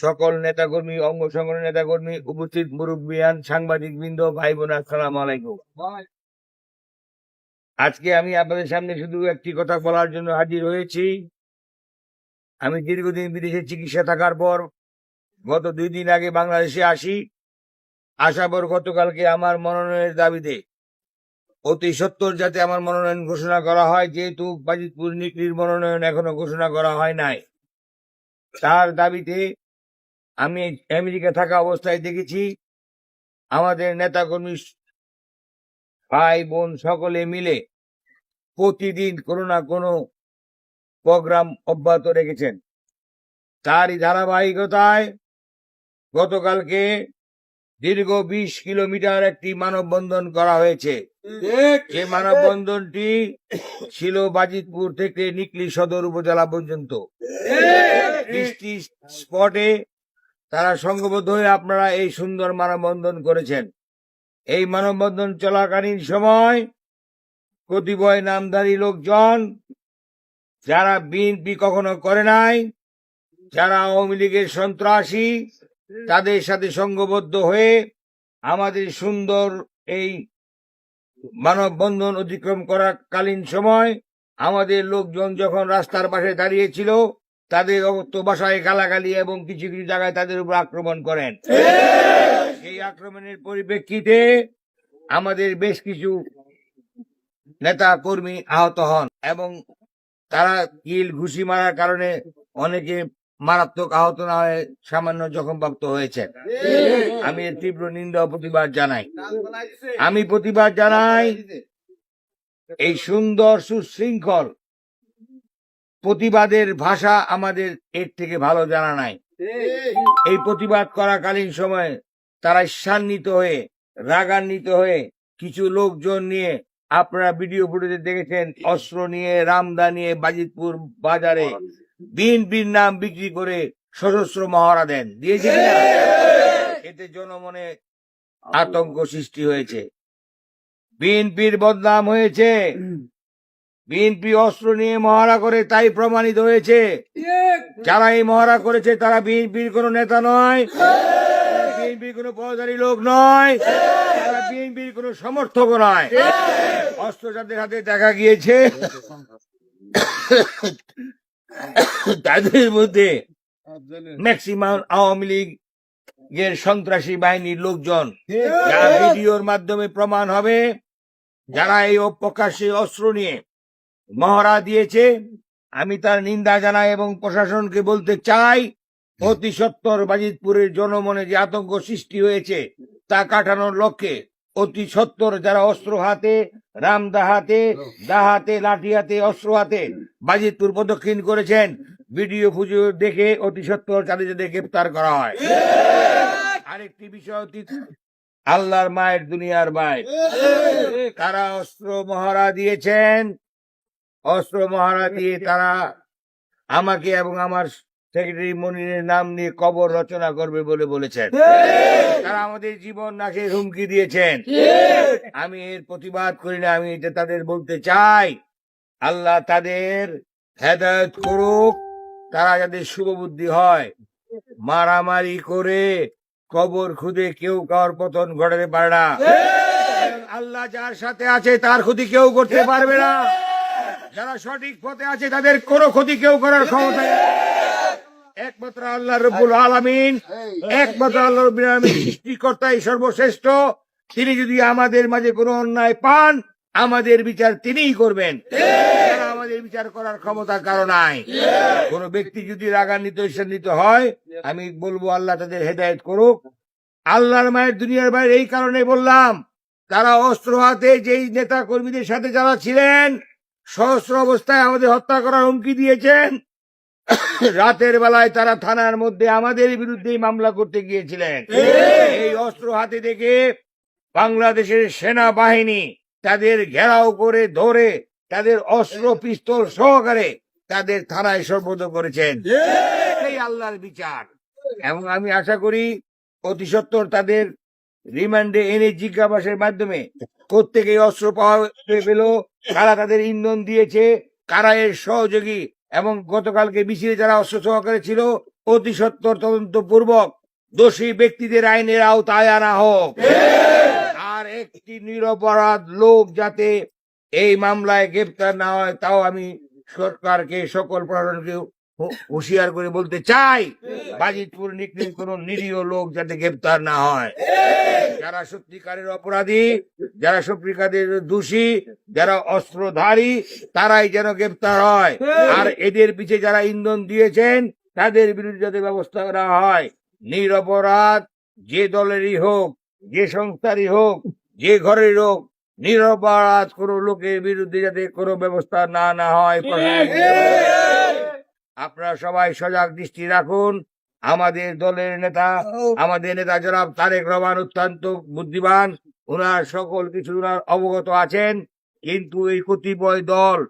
সকল নেতাকর্মী অঙ্গ সংগঠনের নেতাকর্মী উপস্থিত মুরব্বিয়ান সাংবাদিক বৃন্দ ভাই বোন আসসালাম আলাইকুম। আজকে আমি আপনাদের সামনে শুধু একটি কথা বলার জন্য হাজির হয়েছি। আমি দীর্ঘদিন বিদেশে চিকিৎসা থাকার পর গত দুই দিন আগে বাংলাদেশে আসি। আসার পর গতকালকে আমার মনোনয়নের দাবিতে অতি সত্তর যাতে আমার মনোনয়ন ঘোষণা করা হয় যেহেতু বাজিতপুর নিকলির মনোনয়ন এখনও ঘোষণা করা হয় নাই। তার দাবিতে আমি আমেরিকা থাকা অবস্থায় দেখেছি। আমাদের নেতাকর্মী ভাই বোন সকলে মিলে প্রতিদিন কোনো না কোনো প্রোগ্রাম অব্যাহত রেখেছেন। তারই ধারাবাহিকতায় গতকালকে দীর্ঘ বিশ কিলোমিটার একটি মানববন্ধন করা হয়েছে। যে মানববন্ধনটি ছিল বাজিতপুর থেকে নিকলি সদর উপজেলা পর্যন্ত। বৃষ্টি স্পটে তারা সংঘবদ্ধ হয়ে আপনারা এই সুন্দর মানববন্ধন করেছেন। এই মানববন্ধন চলাকালীন সময় কতিপয় নামধারী লোকজন যারা বিএনপি কখনো করে নাই যারা আওয়ামী লীগের সন্ত্রাসী তাদের সাথে সংঘবদ্ধ হয়ে আমাদের সুন্দর এই মানববন্ধন অতিক্রম করাকালীন সময় আমাদের লোকজন যখন রাস্তার পাশে দাঁড়িয়েছিল, তাদের অগত্য বাসায় গালাগালি এবং কিছু কিছু জায়গায় তাদের উপর আক্রমণ করেন। এই আক্রমণের পরিপ্রেক্ষিতে আমাদের বেশ কিছু নেতা কর্মী আহত হন এবং তারা কিল, ঘুষি মারার কারণে অনেকে মারাত্মক আহত না হয়ে সামান্য জখমপ্রাপ্ত হয়েছে আমি এর তীব্র নিন্দা প্রতিবাদ জানাই। আমি প্রতিবাদ জানাই এই সুন্দর সুশৃঙ্খল প্রতিবাদের ভাষা আমাদের এর থেকে ভালো জানা নাই। এই প্রতিবাদ করাকালীন সময়ে তারা ঈর্ষান্বিত হয়ে, রাগান্বিত হয়ে কিছু লোকজন নিয়ে, আপনারা ভিডিও ফুটেজে দেখেছেন, অস্ত্র নিয়ে, রামদা নিয়ে বাজিতপুর বাজারে বিএনপির নাম বিক্রি করে সশস্ত্র মহড়া দেন। দিয়েছে এতে জনমনে আতঙ্ক সৃষ্টি হয়েছে। বিএনপির বদনাম হয়েছে। বিএনপি অস্ত্র নিয়ে মহড়া করে তাই প্রমাণিত হয়েছে। যারা এই মহড়া করেছে তারা বিএনপির কোন নেতা নয়। বিএনপির কোন পদাধারী লোক নয়। তারা বিএনপির কোন সমর্থক নয়। অস্ত্র যাদের হাতে দেখা গিয়েছে। তাদের মধ্যে ম্যাক্সিমাম আওয়ামী লীগ এর সন্ত্রাসী বাহিনীর লোকজন। যা ভিডিওর মাধ্যমে প্রমাণ হবে যারা এই অপ্রকাশ্যে অস্ত্র নিয়ে মহড়া দিয়েছে আমি তার নিন্দা জানাই এবং প্রশাসনকে বলতে চাই অতি সত্তর বাজিতপুরের জনমনে যে আতঙ্ক সৃষ্টি হয়েছে তা কাটানোর লক্ষ্যে অতি সত্তর যারা অস্ত্র হাতে রামদা হাতে দা হাতে লাঠি হাতে অস্ত্র হাতে বাজিতপুর প্রদক্ষিণ করেছেন। ভিডিও ফুজো দেখে, অতি সত্তর যাতে গ্রেপ্তার করা হয়। আরেকটি বিষয় অতি আল্লাহর মায়ের, দুনিয়ার মায়ের। তারা অস্ত্র মহারা দিয়েছেন। অস্ত্র মহারা দিয়ে তারা আমাকে এবং আমার সেক্রেটারি মনিরের নাম নিয়ে কবর রচনা করবে বলে বলেছেন। তারা আমাদের জীবন নাশের হুমকি দিয়েছেন। আমি এর প্রতিবাদ করি না আমি এটা তাদের বলতে চাই। আল্লাহ তাদের হেদায়ত করুক তারা যাদের শুভবুদ্ধি হয়। মারামারি করে কবর খুদে কেউ কার পতন ঘটাতে পারে না। আল্লাহ যার সাথে আছে তার ক্ষতি কেউ করতে পারবে না। যারা সঠিক পথে আছে তাদের কোনো ক্ষতি কেউ করার ক্ষমতা নেই। একমাত্র আল্লাহ রব্বুল আলামিন একমাত্র আল্লাহ রব্বুল আলামিন সৃষ্টিকর্তাই সর্বশ্রেষ্ঠ? তিনি যদি আমাদের মাঝে কোনো অন্যায় পান আমাদের বিচার তিনিই করবেন। আমাদের বিচার করার ক্ষমতা কারও নাই। কোন ব্যক্তি যদি রাগান্বিত ঈর্ষান্বিত হয় আমি বলব আল্লাহ তাদের হেদায়েত করুক। আল্লাহর মায়ের দুনিয়ার বাইরে এই কারণে বললাম তারা অস্ত্র হাতে যেই নেতা কর্মীদের সাথে যারা ছিলেন সহস্র অবস্থায় আমাদের হত্যা করার হুমকি দিয়েছেন। রাতের বেলায় তারা থানার মধ্যে আমাদের বিরুদ্ধেই মামলা করতে গিয়েছিলেন। এই অস্ত্র হাতে দেখে বাংলাদেশের সেনাবাহিনী তাদের ঘেরাও করে ধরে, তাদের অস্ত্র, পিস্তল সহকারে তাদের থানায় সর্বদ করেছেন। এই আল্লাহর বিচার। এবং আমি আশা করি অতি সত্বর তাদের রিমান্ডে এনে জিজ্ঞাসাবাসের মাধ্যমে প্রত্যেকে অস্ত্র পাওয়া পেল, কারা তাদের ইন্ধন দিয়েছে, কারা এর সহযোগী এবং গতকালকে মিছিলে যারা অস্ত্র সহকারে ছিল, অতি সত্তর তদন্ত পূর্বক দোষী ব্যক্তিদের আইনের আওতায় আনা হোক। আর একটি নিরপরাধ লোক যাতে এই মামলায় গ্রেপ্তার না হয়, তাও আমি সরকারকে, সকল প্রশাসনকে হুঁশিয়ার করে বলতে চাই বাজিতপুর নিকলির কোন নিরীহ লোক যাতে গ্রেপ্তার না হয়। যারা সত্যিকারের অপরাধী যারা সত্যিকারের দোষী যারা অস্ত্রধারী তারাই যেন গ্রেপ্তার হয়। আর এদের পিছে যারা ইন্ধন দিয়েছেন তাদের বিরুদ্ধে যাতে ব্যবস্থা করা হয়। নিরপরাধ যে দলেরই হোক যে সংস্থারই হোক যে ঘরের হোক নিরপরাধ কোন লোকের বিরুদ্ধে যাতে কোনো ব্যবস্থা না না হয়। আপনারা সবাই সজাগ দৃষ্টি রাখুন। আমাদের দলের নেতা আমাদের নেতা জনাব তারেক রহমান অত্যন্ত বুদ্ধিমান। ওনার সকল কিছু ওনার অবগত আছেন। কিন্তু এই কতিপয় দল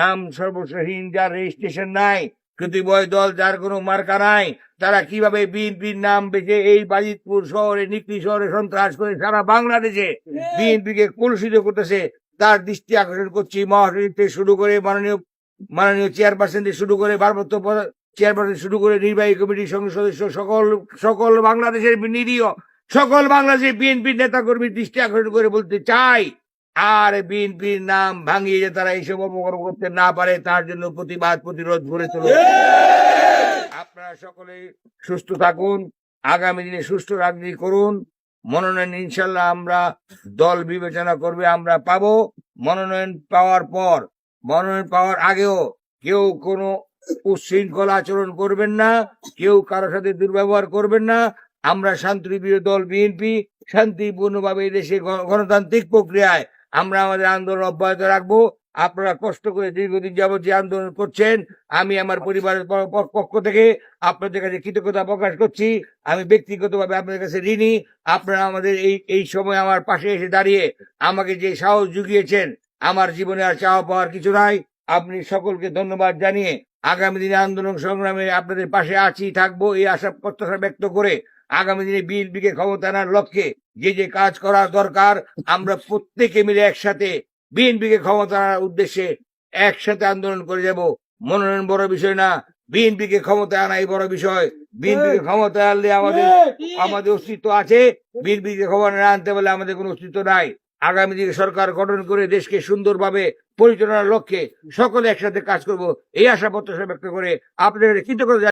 নাম সর্বস্বহীন যার রেজিস্ট্রেশন নাই কতিপয় দল যার কোনো মার্কা নাই তারা কীভাবে বিএনপির নাম বেঁচে এই বাজিতপুর শহরে নিকলি শহরে সন্ত্রাস করে সারা বাংলাদেশে বিএনপিকে কলুষিত করতেছে তার দৃষ্টি আকর্ষণ করছি। মহাসচিব শুরু করে মাননীয় মাননীয় চেয়ারপারসন থেকে শুরু করে প্রধান- চেয়ারপারসন শুরু করে নির্বাহী কমিটির সঙ্গে সদস্য, সকল সকল বাংলাদেশের নিরীহ, সকল বাংলাদেশের বিএনপির নেতা কর্মীর দৃষ্টি আকর্ষণ করে বলতে চাই, আর বিএনপির নাম ভাঙিয়ে যে তারা এইসব অপকর্ম করতে না পারে, তার জন্য প্রতিবাদ, প্রতিরোধ গড়ে তোলে। আপনারা সকলে সুস্থ থাকুন, আগামী দিনে সুস্থ রাজনীতি করুন। মনোনয়ন ইনশাল্লাহ আমরা দল বিবেচনা করবে, আমরা পাবো। মনোনয়ন পাওয়ার পর মনোনয়ন পাওয়ার আগেও কেউ কোনো উচ্ছৃঙ্খল আচরণ করবেন না, কেউ কারোর সাথে দুর্ব্যবহার করবেন না। আমরা শান্তিপ্রিয় দল বিএনপি, শান্তিপূর্ণভাবে দেশে গণ- গণতান্ত্রিক প্রক্রিয়ায় আমরা আমাদের আন্দোলন অব্যাহত রাখব। আপনারা কষ্ট করে দীর্ঘদিন যাবত যে আন্দোলন করছেন, আমি আমার পরিবারের পক্ষ থেকে আপনাদের কাছে কৃতজ্ঞতা প্রকাশ করছি। আমি ব্যক্তিগতভাবে আপনাদের কাছে ঋণী। আপনারা আমাদের এই এই সময় আমার পাশে এসে দাঁড়িয়ে আমাকে যে সাহস জুগিয়েছেন আমার জীবনে আর চাওয়া পাওয়ার কিছু নাই। আপনি সকলকে ধন্যবাদ জানিয়ে আগামী দিনে আন্দোলন সংগ্রামে আপনাদের পাশে আছি থাকব এই আশা প্রত্যাশা ব্যক্ত করে আগামী দিনে বিএনপিকে ক্ষমতা আনার লক্ষ্যে যে যে কাজ করা দরকার আমরা প্রত্যেকে মিলে একসাথে বিএনপিকে ক্ষমতা আনার উদ্দেশ্যে একসাথে আন্দোলন করে যাব। মনোনয়ন বড় বিষয় না বিএনপিকে ক্ষমতা আনাই বড় বিষয়। বিএনপিকে ক্ষমতা আনলে আমাদের আমাদের অস্তিত্ব আছে। বিএনপিকে ক্ষমতা না আনতে বলে আমাদের কোনো অস্তিত্ব নাই। আগামী দিনে সরকার গঠন করে দেশকে সুন্দরভাবে পরিচালনার লক্ষ্যে সকলে একসাথে কাজ করব, এই আশা প্রত্যাশা ব্যক্ত করে আপনাদের কৃতজ্ঞতা